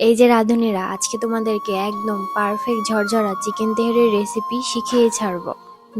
এই যে রাঁধুনিরা আজকে তোমাদেরকে একদম পারফেক্ট ঝরঝরা চিকেন তেহারির রেসিপি শিখিয়ে ছাড়বো।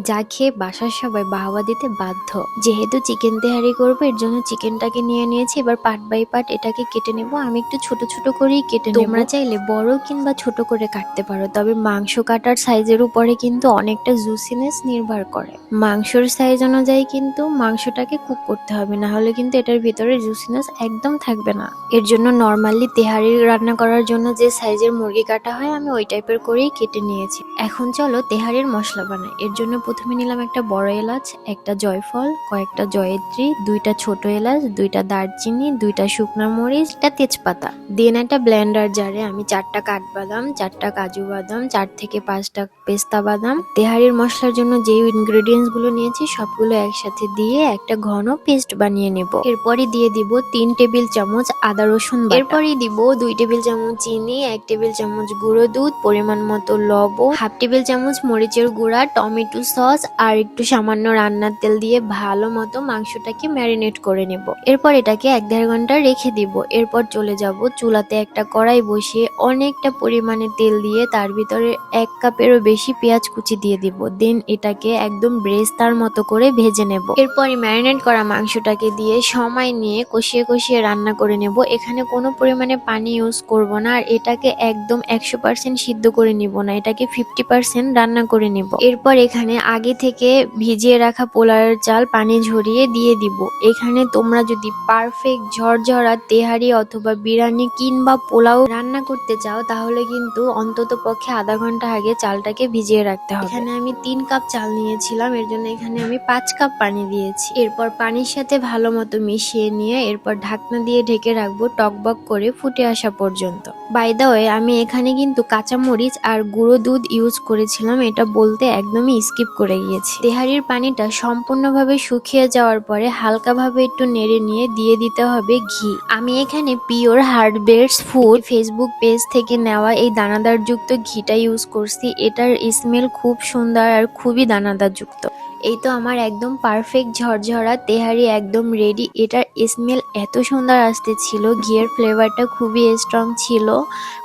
যা খেয়ে বাসার সবাই বাহবা দিতে বাধ্য। যেহেতু চিকেন তেহারি করব, এর জন্য চিকেনটাকে নিয়ে নিয়েছি। এবার পার্ট বাই পার্ট এটাকে কেটে নেব। আমি একটু ছোট ছোট করেই কেটে তোমরা চাইলে বড় কিংবা ছোট করে কাটতে পারো। তবে মাংস কাটার সাইজের উপরে কিন্তু অনেকটা জুসিনেস নির্ভর করে। মাংসর সাইজ অনুযায়ী কিন্তু মাংসটাকে কুক করতে হবে। না হলে কিন্তু এটার ভিতরে জুসিনেস একদম থাকবে না। এর জন্য নর্মালি তেহারি রান্না করার জন্য যে সাইজের মুরগি কাটা হয়, আমি ওই টাইপের করেই কেটে নিয়েছি। এখন চলো তেহারির মশলা বানাই। এর জন্য প্রথমে নিলাম একটা বড় এলাচ, একটা জয়ফল, কয়েকটা জয়ত্রী, দুইটা ছোট এলাচ, দুইটা দারচিনি, দুইটা শুকনো মরিচ, একটা তেজপাতা দিয়ে একটা ব্লেন্ডার জারে আমি চারটা কাঠবাদাম, চারটা কাজু বাদাম, চার থেকে পাঁচটা পেস্তা বাদাম, তেহারির মশলার জন্য যে ইনগ্রেডিয়েন্টসগুলো নিয়েছি সবগুলো একসাথে দিয়ে একটা ঘন পেস্ট বানিয়ে নেব এরপরই দিয়ে দিব তিন টেবিল চামচ আদা রসুন। এরপরই দিব দুই টেবিল চামচ চিনি, এক টেবিল চামচ গুঁড়ো দুধ, পরিমাণ মতো লবণ, হাফ টেবিল চামচ মরিচের গুঁড়া, টমেটো সস আর একটু সামান্য রান্নার তেল দিয়ে ভালো মতো মাংসটাকে ম্যারিনেট করে নেব। এরপর এটাকে এক দেড় ঘণ্টা রেখে দিব। এরপর চলে যাব চুলাতে একটা কড়াই বসিয়ে অনেকটা পরিমাণে তেল দিয়ে তার ভিতরে এক কাপেরও বেশি পেঁয়াজ কুচি দিয়ে দিব। দেন এটাকে একদম ব্রেস্তার মতো করে ভেজে নেব। এরপরই ম্যারিনেট করা মাংসটাকে দিয়ে সময় নিয়ে কষিয়ে কষিয়ে রান্না করে নেব। এখানে কোনো পরিমাণে পানি ইউজ করব না আর এটাকে একদম একশো পার্সেন্ট সিদ্ধ করে নিব না। এটাকে ফিফটি পার্সেন্ট রান্না করে নেব। এরপর এখানে আগে থেকে ভিজিয়ে রাখা পোলাওয়ের চাল পানি ঝরিয়ে দিয়ে দিব। এখানে তোমরা যদি পারফেক্ট ঝরঝরা তেহারি অথবা বিরিয়ানি কিংবা পোলাও রান্না করতে চাও, তাহলে কিন্তু অন্তত পক্ষে আধা ঘণ্টা আগে চালটাকে ভিজিয়ে রাখতে হবে। এখানে আমি তিন কাপ চাল নিয়েছিলাম, এর জন্য এখানে আমি পাঁচ কাপ পানি দিয়েছি। এরপর পানির সাথে ভালো মতো মিশিয়ে নিয়ে এরপর ঢাকনা দিয়ে ঢেকে রাখব টকবক করে ফুটে আসা পর্যন্ত। বাই দা ওয়ে আমি এখানে কিন্তু কাঁচামরিচ আর গুঁড়ো দুধ ইউজ করেছিলাম, এটা বলতে একদমই স্কিপ করে গিয়েছি। তেহারির পানিটা সম্পূর্ণভাবে শুকিয়ে যাওয়ার পরে হালকাভাবে একটু নেড়ে নিয়ে দিয়ে দিতে হবে ঘি। আমি এখানে pure Hardbears food Facebook page থেকে নেওয়া এই দানাদার যুক্ত ঘিটা ইউজ করছি। এটার স্মেল খুব সুন্দর আর খুবই দানাদার যুক্ত এই তো আমার একদম পারফেক্ট ঝরঝরা তেহারি একদম রেডি এটার স্মেল এত সুন্দর আসতেছিল, ঘিয়ের ফ্লেভারটা খুবই স্ট্রং ছিল।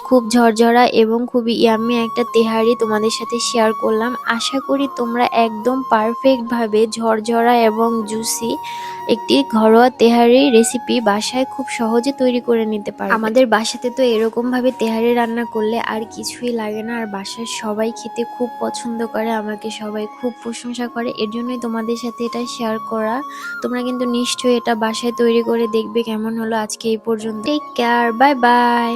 খুব ঝরঝরা এবং খুবই ইয়াম্মি একটা তেহারি তোমাদের সাথে শেয়ার করলাম। আশা করি তোমরা একদম পারফেক্টভাবে ঝরঝরা এবং জুসি একটি ঘরোয়া তেহারি রেসিপি বাসায় খুব সহজে তৈরি করে নিতে পারো আমাদের বাসাতে তো এরকম ভাবে তেহারি রান্না করলে আর কিছুই লাগে না, আর বাসার সবাই খেতে খুব পছন্দ করে, আমাকে সবাই খুব প্রশংসা করে। এর জন্যই তোমাদের সাথে এটা শেয়ার করা। তোমরা কিন্তু নিশ্চয়ই এটা বাসায় তৈরি করে দেখবে কেমন হলো আজকে এই পর্যন্ত টেক কেয়ার বাই বাই